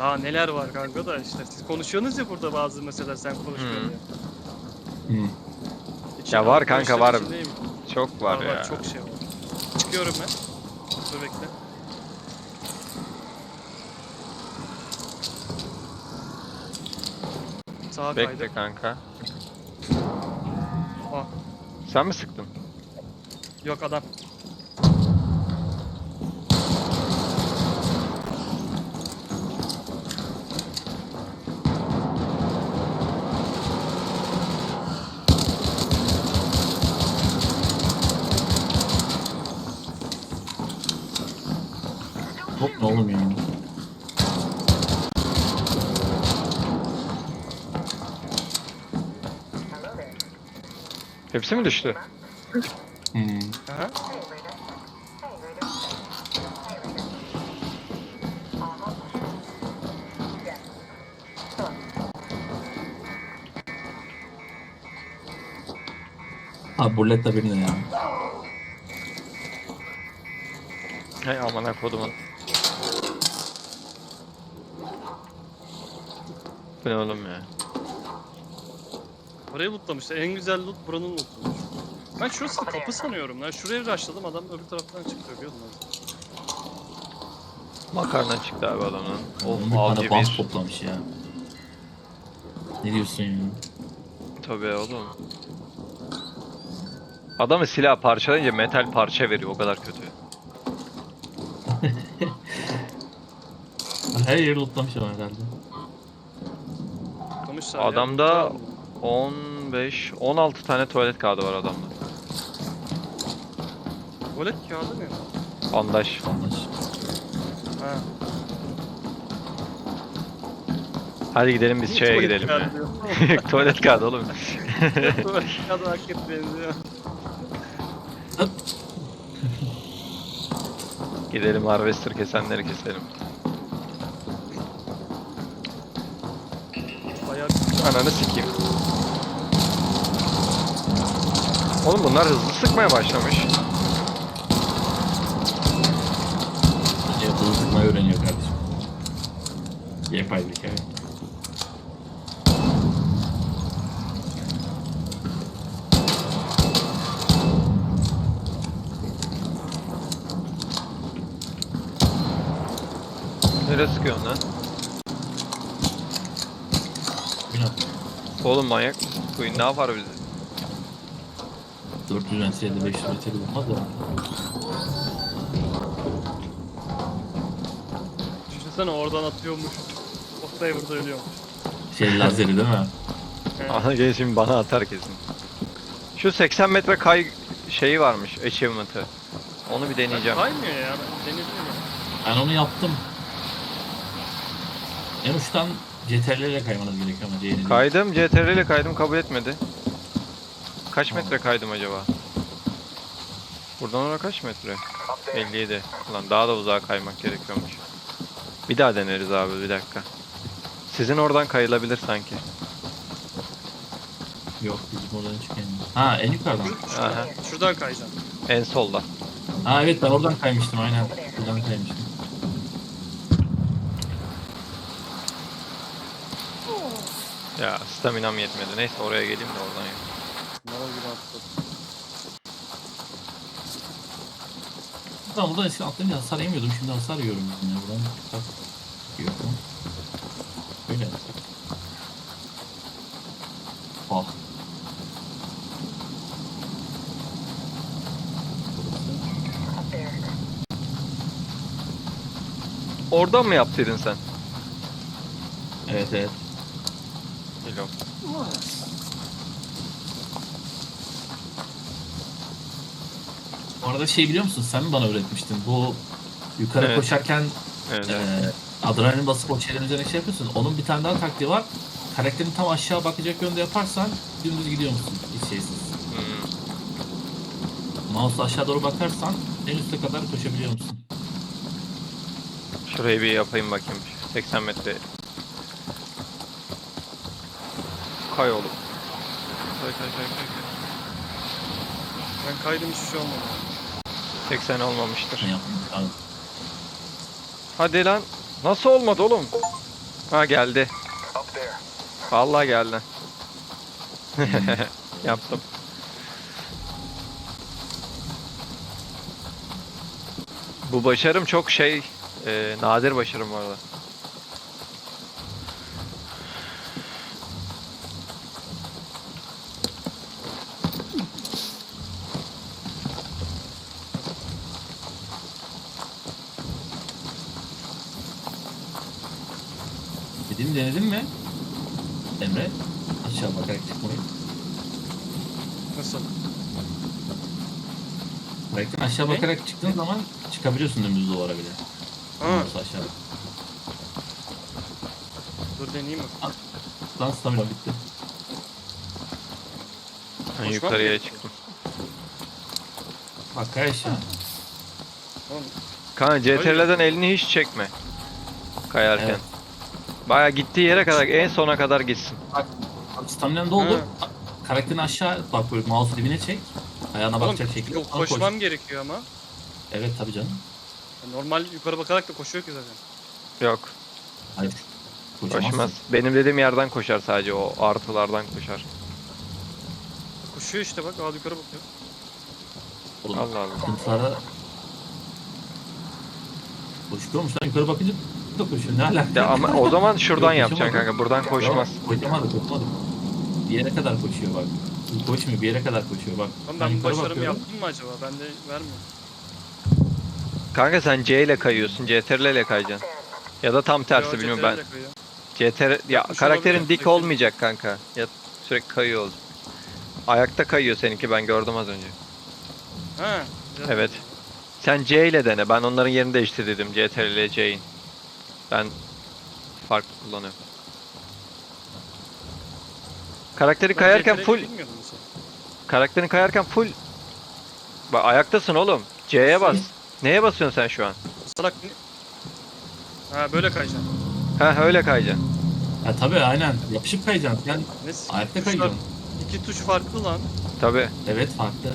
Daha neler var kanka da işte siz konuşuyorsunuz ya burada bazı mesela sen konuşmuyorsun Hmm. ya. Hı. İçinde- Ya var kanka, var. içindeyim. Çok var, ya. Çok şey var. Çıkıyorum ben. Dur bekle. Sağa Bekle kaydım. kanka. Ah, Sen mi sıktın? yok adam. Hepsi mi düştü? Hmm. Aha. Abi bullet de birine ya. Hey aman kodumun. Bu ne oğlum ya? Orayı lootlamışlar. En güzel loot buranın lootuymuş. Ben şurası kapı sanıyorum lan. Şuraya rushladım adam öbür taraftan çıktı ölüyordum az. Makarna çıktı abi adamın. Oğlum Of bir avcı tane bant bir. toplamış ya. Ne diyorsun ya? Tabii oğlum. Adamı silah parçalayınca metal parça veriyor o kadar kötü. Her yeri lootlamış ama herhalde. Lootlamışlar ya. Adamda-? 15, 16 tane tuvalet kağıdı var adamda. Tuvalet kağıdı ne? Bandaj. Anlaş. Ha. Hadi gidelim biz şeye Tuvalet gidelim ya. kağıdı tuvalet kağıdı oğlum. Tuvalet kağıdı hakikaten benziyor. gidelim harvester kesenleri keselim. Ananı sikeyim. Oğlum bunlar hızlı sıkmaya başlamış. Yapılı sıkmayı öğreniyor kardeşim. Yapay zeka. Nereye sıkıyorsun lan? Oğlum manyak mısın? Bu oyun ne yapar bizi? 400 metrede 500 metrede bulmaz da. Düşünsene oradan atıyormuş. Oktay burada ölüyormuş. Şey lazeri değil mi? Ana gel şimdi bana atar kesin. Şu 80 metre kay şeyi varmış achievement'ı. Onu bir deneyeceğim. Kaymıyor ya. Ben denedim ya. Ben onu yaptım. En uçtan CTRL'le kaymanız gerekiyor ama C'ye Kaydım CTRL ile kaydım kabul etmedi. Kaç metre kaydım acaba? Buradan oraya kaç metre? 57. Ulan daha da uzağa kaymak gerekiyormuş. Bir daha deneriz abi bir dakika. Sizin oradan kayılabilir sanki. Yok bizim oradan çıkayım. Ha en yukarıdan. Aha. Şuradan kayacağım. En solda. Ha evet ben oradan kaymıştım aynen. Buradan kaymıştım. Ya staminam yetmedi. Neyse oraya geleyim de oradan yap. Mala gibi atladım. Tamam buradan eskiden atlayınca hasar yemiyordum. Şimdi hasar yiyorum ben ya. Buradan bak. Yiyorum. Böyle. Ah. Oradan mı yaptıydın sen? Evet evet. Biliyorum. Bu arada şey biliyor musun? Sen mi bana öğretmiştin? Bu yukarı Evet. koşarken Evet. evet. Adrenalin basıp o şeylerin üzerine şey yapıyorsun. Onun bir tane daha taktiği var. Karakterin tam aşağı bakacak yönde yaparsan dümdüz gidiyor musun? Hiç şeysiz. Hmm. Mouse aşağı doğru bakarsan en üste kadar koşabiliyor musun? Şurayı bir yapayım bakayım. 80 metre. Kay oğlum. Kay kay kay kay. kay. Ben kaydım hiçbir şey olmadı. 80 olmamıştır. Hadi lan. Nasıl olmadı oğlum? Ha geldi. Vallahi geldi. Yaptım. Bu başarım çok şey, e, nadir başarım bu arada. Dediğimi denedin mi? Emre. Aşağı bakarak çıkmayı. Nasıl? Belki aşağı Ne? bakarak çıktığın zaman çıkabiliyorsun dümdüz duvara bile. Ha, Olursa aşağı. dur deneyeyim mi? Lan stamina bitti. Ben Koşmam yukarıya çıktım. Bak. Tamam. Kanka CTRL'den elini hiç çekme. Kayarken. Evet. Baya gittiği yere kadar en sona kadar gitsin. Abi staminanı doldur. Karakterini aşağı bak böyle mouse'u dibine çek. Ayağına Oğlum, bakacak şekilde. yok, Sonra koş. koşmam gerekiyor ama. Evet tabii canım. Normal yukarı bakarak da koşuyor ki zaten. Yok, Hayır. Koşamazsın. koşmaz. Benim dediğim yerden koşar sadece o artılardan koşar. Koşuyor işte bak, al yukarı bakıyor. Oğlum, Allah Allah. Sıkıntılarda... Koşuyormuş lan yukarı bakınca da koşuyor. Ne alaka? Ya ama o zaman şuradan Yok, yapacaksın koşamadım. kanka. Buradan koşmaz. Yok, koşamadı koşamadı. Bir yere kadar koşuyor bak. Koşmuyor bir yere kadar koşuyor bak. Ama Ben ben bu yukarı başarımı bakıyorum. yaptım mı acaba? Ben de vermiyor. Kanka sen C ile kayıyorsun. CTRL ile kayacaksın. Ya da tam tersi Yo, bilmiyorum ben. CTRL. CTRL ya Yapmış karakterin olabilir, dik olmayacak kanka. Ya sürekli kayıyor olacak. Ayakta kayıyor seninki ben gördüm az önce. Ha. güzel. Evet. Sen C ile dene. Ben onların yerini değiştir dedim. CTRL ile C'in. Ben farklı kullanıyorum. Karakteri Ben kayarken full karakterin kayarken full Bak ayaktasın oğlum. C'ye bas. Neye basıyorsun sen şu an? Salak? Ha böyle kayacaksın. Ha öyle kayacaksın. Ha tabii aynen. Yapışıp kayacaksın. Yani Ne ayakta kayacaksın. İki tuş farklı lan. Tabi. Evet farklı.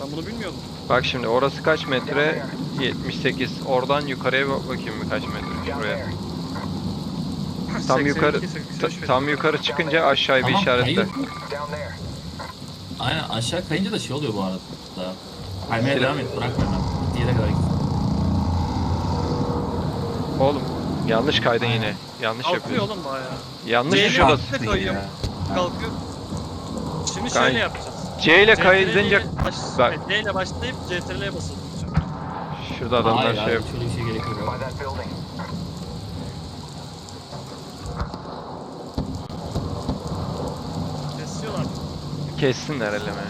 Ben bunu bilmiyordum. Bak şimdi orası kaç metre? 78. Oradan yukarıya bak bakayım bir kaç metre şuraya. Tam 82, yukarı 85 ta- metre. tam yukarı çıkınca aşağıya bir Tamam, işaretle. Aynen aşağı kayınca da şey oluyor bu arada. Kaymaya Silah- devam et bırakma hemen. Gittiği yere kadar git. Oğlum yanlış kaydın yine. Yanlış Kalkıyor yapıyorsun. oğlum bayağı. Yanlış C'yle tuşa bas. Ne kayıyorum? Kalkıyor. Şimdi Kay- şöyle yapacağız. C ile baş, Bak. D ile başlayıp CTRL'ye tutacağım. şurada adamlar Hayır, şey hayır, yap. şöyle bir şey gerek yok. Kesiyorlar. Kessinler eleme.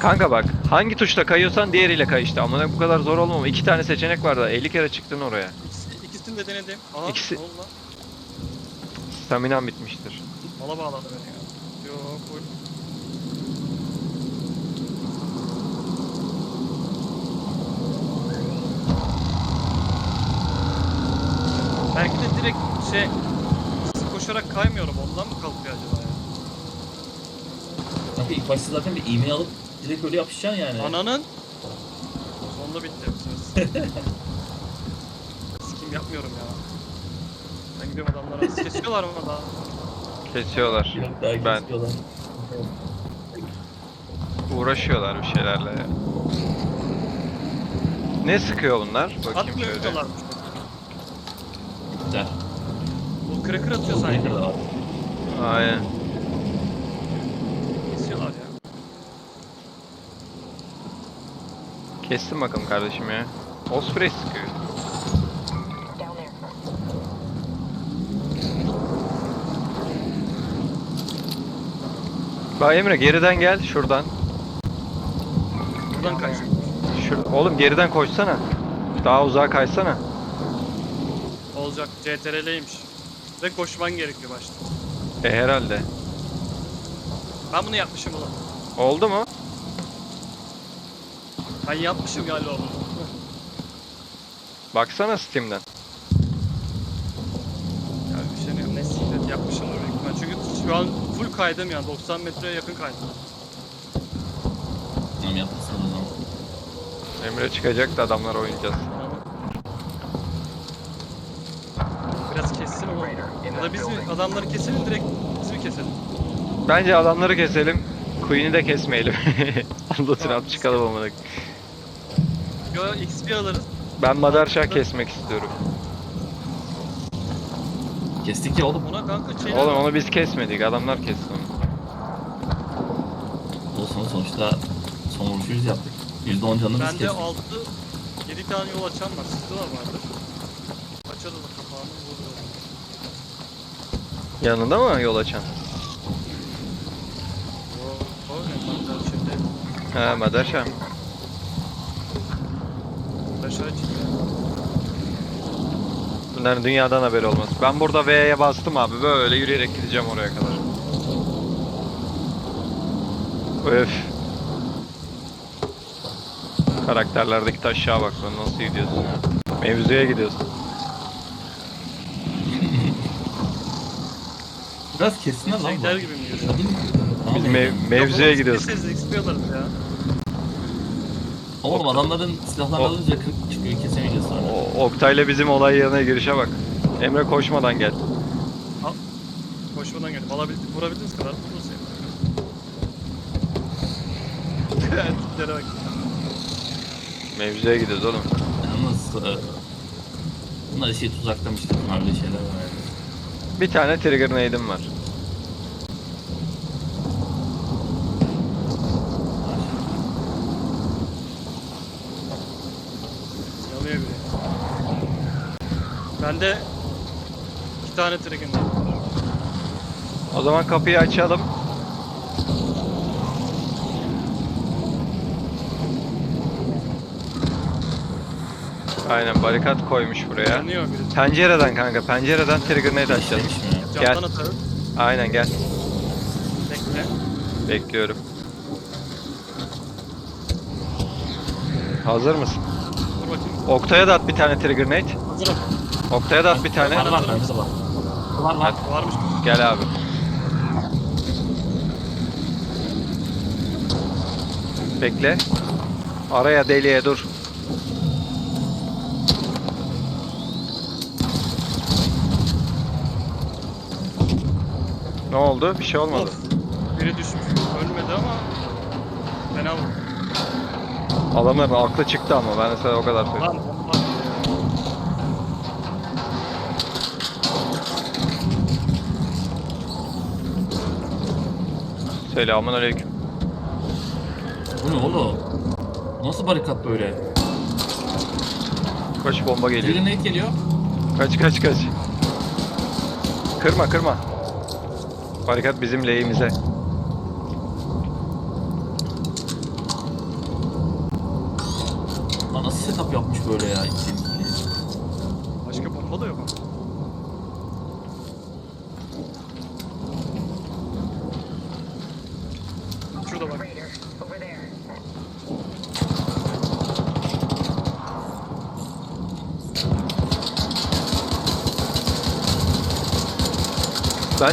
Kanka bak hangi tuşla kayıyorsan diğeriyle kay işte ama bu kadar zor olmama. İki tane seçenek var da 50 kere çıktın oraya. İkisi, ikisini de denedim. Aha, İkisi-? Staminan bitmiştir. Mala bağladı beni ya. Full. Belki de direkt şey koşarak kaymıyorum ondan mı kalkıyor acaba ya? Kanka ilk başta zaten bir iğme alıp direkt öyle yapışacaksın yani. Ananın sonunda bitti. Sikim yapmıyorum ya. Ben gidiyorum adamlara. Kesiyorlar mı daha? Kesiyorlar. Daha Ben- kesiyorlar. Uğraşıyorlar bir şeylerle. ya. Ne sıkıyor bunlar? Bakayım şöyle. Atmıyorlarmış. Güzel. Bu cracker atıyor sanki. Aynen. Kesiyorlar ya. Kestim bakalım kardeşim ya. Osprey sıkıyor. Bak Emre geriden gel şuradan. Buradan kaysın. Şur Oğlum geriden koşsana. Daha uzağa kaysana. Olacak. CTRL'ymiş. Ve koşman gerekiyor başta. E herhalde. Ben bunu yapmışım ulan. Oldu mu? Ben yapmışım galiba bunu. Baksana Steam'den. Ya bir şey diyeyim. Ne siklet yapmışım büyük ihtimal. Çünkü şu an full kaydım yani. 90 metreye yakın kaydım. Tamam yapmışsın o zaman. Emre çıkacak da adamlar oynayacağız. Anladın? mi oğlum? Ya da biz mi adamları keselim direkt biz mi keselim? Bence adamları keselim. Queen'i de kesmeyelim. Loot'unu Tamam, çıkalım amına. Yo XP alırız. Ben Madarşah kesmek istiyorum. Kestik ya oğlum. Ona kanka şey Oğlum onu biz kesmedik. Adamlar kesti onu. Olsun sonuçta son vuruşu yüz yaptık. %10 canını biz Bende kestik. 6 7 tane yol açan var. Sizde var vardır. Açarız o kapağını vururuz. Yanında mı yol açan? O o ne kanka şimdi He Madarşah. aşağı çıktı. Bunların dünyadan haberi olmaz. Ben burada V'ye bastım abi. Böyle yürüyerek gideceğim oraya kadar. Öf. Karakterlerdeki taşağa bak lan nasıl gidiyorsun ya. Mevzuya gidiyorsun. Biraz kessinler lan bu. gibi mi gidiyorsun? Hadi. Biz mev- mevzuya. Keseriz XP alırız ya. Oğlum adamların silahlarını alınca 40 çıkıyor kesemeyeceğiz sonra. O, Oktay'la bizim olay yerine girişe bak. Emre koşmadan gel. Koşmadan gelip alabildik, vurabildiğiniz kadar vururuz yani. Tiplere bak. Mevzuya gidiyoruz oğlum. Yalnız e, bunlar şey tuzaklamıştır. Öyle şeyler var yani. Bir tane trigger nade'im var. Yanıyor bile. Bende iki tane trigger var. O zaman kapıyı açalım. Aynen barikat koymuş buraya. Yanıyor biri. Pencereden kanka pencereden trigger nade ya? Gel. Camdan atarım. Aynen gel. Bekle. Bekliyorum. Hazır mısın? Dur bakayım. Oktay'a da at bir tane trigger nade. Hazırım. Oktay'a da at bir tane. Var var bende de var. Var var. Varmış. Gel abi. Bekle. Araya deliye dur. Ne oldu? Bir şey olmadı. Of. Biri düşmüş. Ölmedi ama fena vurdu. Adamların aklı çıktı ama ben sana o kadar söyleyeyim. Lan Selamun aleyküm. Bu ne oğlum? Nasıl barikat böyle? Kaç bomba geliyor. Nade geliyor. Kaç kaç kaç. Kırma kırma. Barikat bizim lehimize. Lan nasıl setup yapmış böyle ya? İkili ikili. Başka bomba da yok ama. Şurada bak.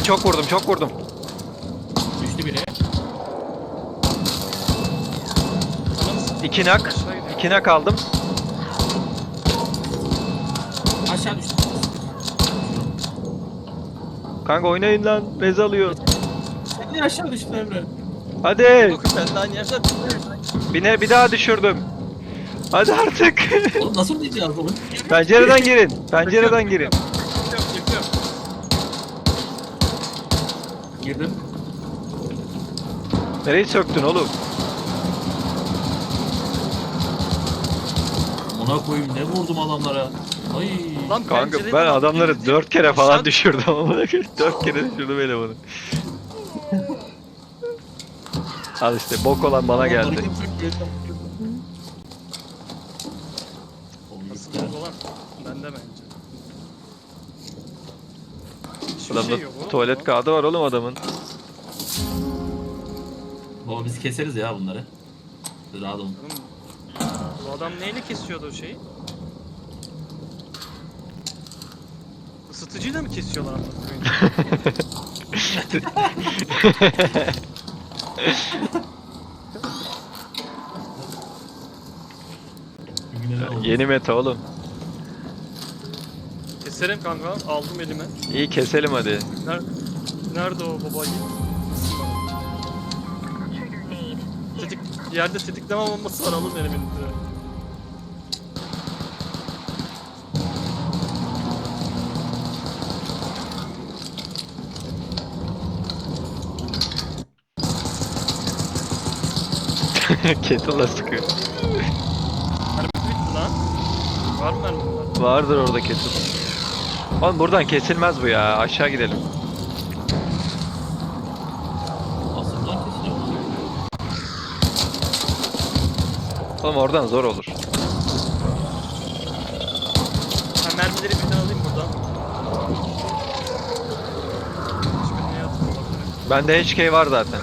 Ben çok vurdum çok vurdum. Düştü biri. İki nak. İki nak aldım. Aşağı düştü. Kanka oynayın lan. Bez alıyor. Sen niye aşağı düştün Emre? Hadi. Bakın ben yerden Bir, bir daha düşürdüm. Hadi artık. Oğlum nasıl oynayacağız oğlum? Pencereden girin. Pencereden girin. Girdim. Nereyi söktün oğlum? Ona koyayım ne vurdum adamlara. Ay. Lan Kanka pencereden ben adamları dört kere falan Aşağı- düşürdüm ama dört kere düşürdüm elemanı. Al işte bok olan bana geldi. Oğlum, olan bende bence. Adamda şey yok oğlum. tuvalet kağıdı var oğlum adamın. Baba biz keseriz ya bunları. Rahat olun. Oğlum, Bu adam neyle kesiyordu o şeyi? Isıtıcıyla mı kesiyorlar amına koyayım? Bugün ne oldu? Yeni meta oğlum. Keserim kanka. Aldım elime. İyi keselim hadi. Nerede, nerede o baba. Tetik, yerde tetikleme bombası var alın benim elimde. Kettle'la sıkıyor. Mermi bitti lan. Var mı mermi var? Vardır orada kettle. Oğlum buradan kesilmez bu ya. Aşağı gidelim. Aslında kesiliyor. Oğlum oradan zor olur. Ben mermileri birden alayım buradan. Hiçbirini yapmadım. Bende HK var zaten.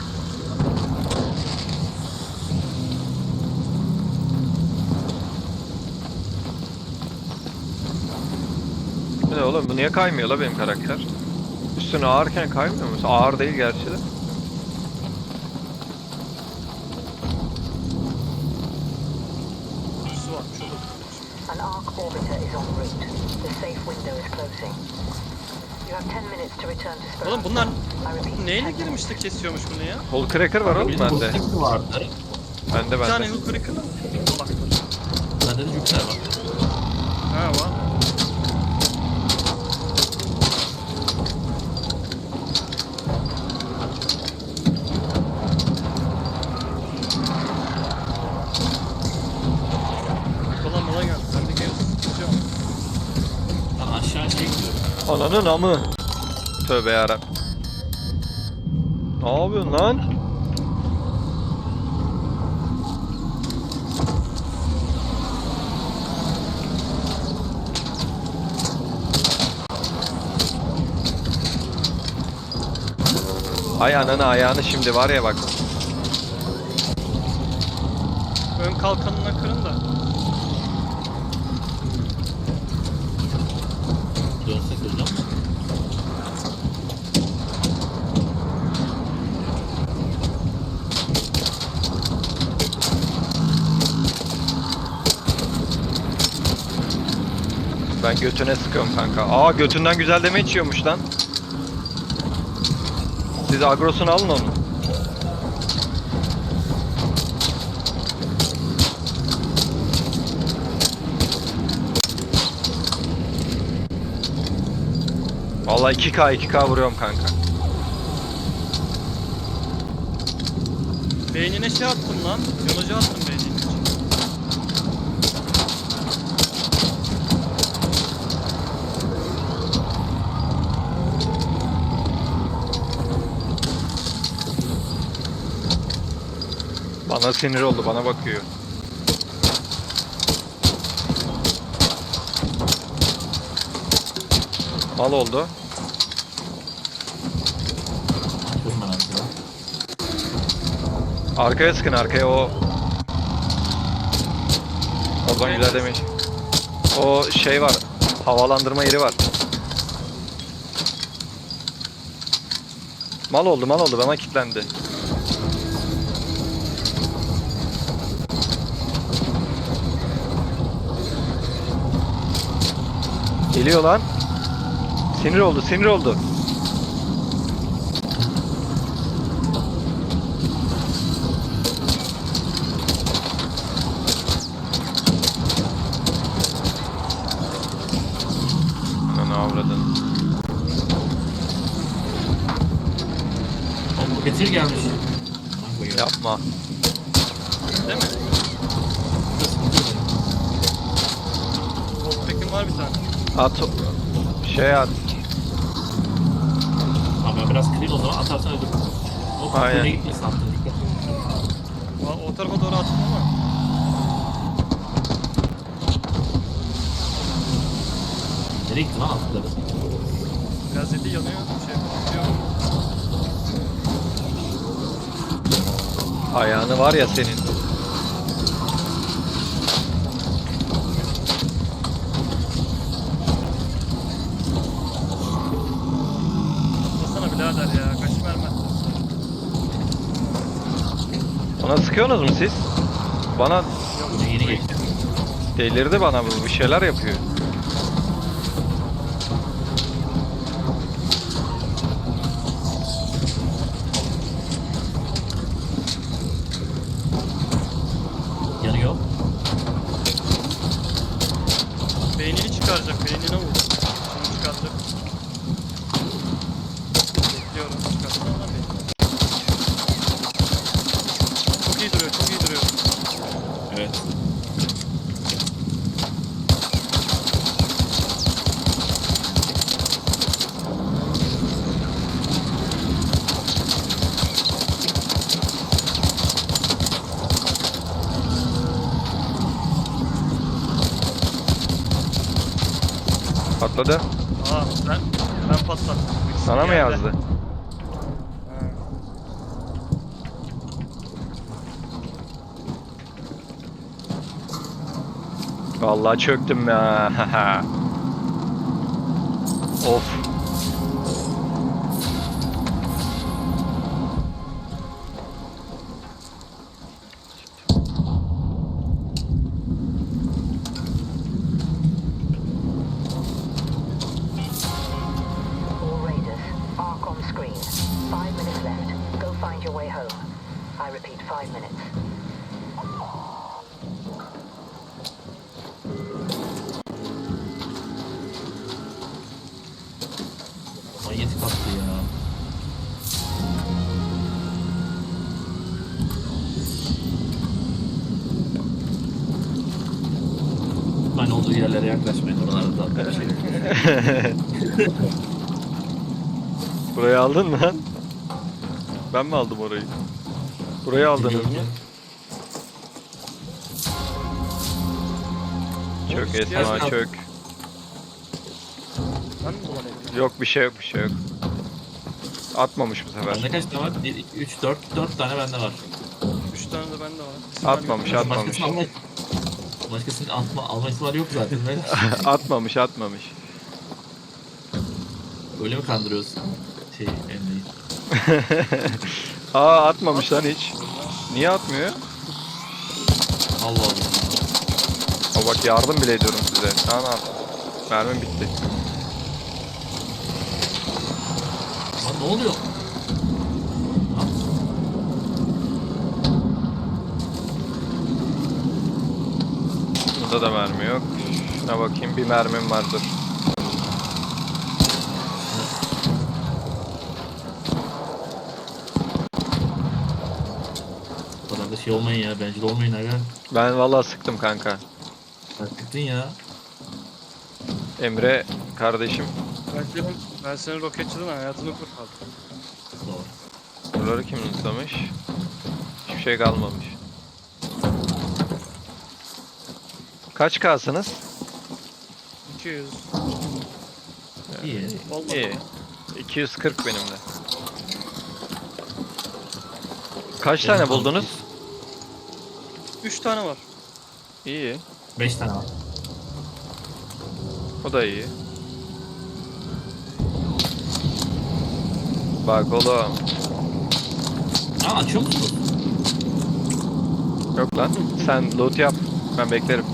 Ne oğlum? Bu niye kaymıyor la benim karakter? Üstüne ağırken kaymıyor mu? Ağır değil gerçi de. Üstü varmış olur. An arc orbiter is en route. The safe window is closing. You have 10 minutes to return to Sperm. Oğlum bunlar neyle 10 minutes. girmiş de kesiyormuş bunu ya? Hol cracker var oğlum bende. pozitif vardı. Bende Bir tane bende. Dolaklar. Bende de Jüpiter var. Ha var. Kola mola geldi. Ben de gel tutacağım. Ben aşağı şey gidiyorum. Ananın amı. Tövbe yarabbim. Ne yapıyorsun lan? Ay ananı ayağını şimdi var ya bak. Ön kalkanına kırın da. Ben götüne sıkıyorum kanka. Aa götünden güzel deme içiyormuş lan. Siz agrosunu alın onu. Vallahi 2K 2K vuruyorum kanka. Beynine şey attım lan. Yonucu attım Bana sinir oldu, bana bakıyor. Mal oldu. Arkaya sıkın arkaya o. Oradan güzel demiş. O şey var. Havalandırma yeri var. Mal oldu mal oldu bana kilitlendi. Geliyor lan. Sinir oldu sinir oldu. Ne avradın. Oğlum getir gelmiş. Yapma. Değil mi? Voltpack'im var bir tane. At. Şey at. Abi ben biraz kırayım o zaman atarsan öldür. O Aynen. Aynen. gitmesin attın dikkat. O, o tarafa doğru attım ama. Nereye gitti lan attıkları? Biraz yedi yanıyor. Şey yapıyor. Ayağını var ya senin. Atlasana birader ya. Kaç mermi atlasın. Ona sıkıyorsunuz mu siz? Bana delirdi bana bu. Bir şeyler yapıyor. Beynini çıkaracak, beynine vur. Şimdi çıkaracak. Bekliyorum, çıkarsana lan beynini. Çok iyi duruyor, çok iyi duruyor. Evet. Patladı. Aa ben, ben patlattım. Sana mı Yerde. yazdı? Vallahi çöktüm ya. of. I repeat, five minutes. Manyetik attı ya. Ben olduğu yerlere yaklaşmayın oralarda da bir şey. Burayı aldın mı lan? Ben mi aldım orayı? Burayı aldınız mı? Çök Esma çök. Ben mi bulamadım? Yok bir şey yok bir şey yok. Atmamış bu sefer. Bende kaç tane var? 1, 2, 3, 4, 4 tane bende var. Üç tane de bende var. Atmamış, atmamış. Başkasının alma, başkasının atma, alma ihtimali yok zaten. Atmamış atmamış. Öyle mi kandırıyorsun? Şey, Emre'yi. Aa atmamış lan hiç. Niye atmıyor? Allah Allah. Ha bak yardım bile ediyorum size. Tamam abi. Mermim bitti. Lan ne oluyor? Bunda da mermi yok. Şuna bakayım bir mermim vardır. Bu kadar da şey olmayın ya, bencil olmayın aga. Ben vallahi sıktım kanka. Ettin ya. Emre kardeşim Ben senin, ben senin roketçiden hayatını kurtardım. Doğru. buraları kim unutlamış? Hiçbir şey kalmamış. Kaç kalsınız? 200. İyi. Olmadı. İyi. 240 benim de. Kaç tane Benim buldunuz? 3 tane var. İyi. 5 tane var. O da iyi. Bak oğlum. Aa açıyor musunuz? Yok lan. Sen loot yap. Ben beklerim.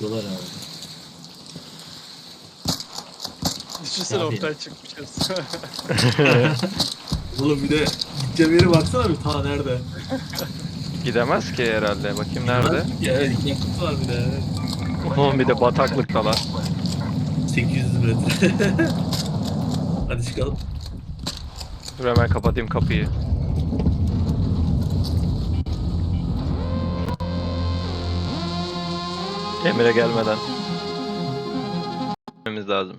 Diyorlar abi. Düşünsene Abi. ortaya çıkmışız. Oğlum bir de yere baksana bir ta nerede? Gidemez ki herhalde. Bakayım nerede? Ya evet yakıt var bir de. Oğlum bir de bataklıkta lan. 800 metre. Hadi çıkalım. Dur hemen kapatayım kapıyı. Emre gelmeden. Gitmemiz lazım.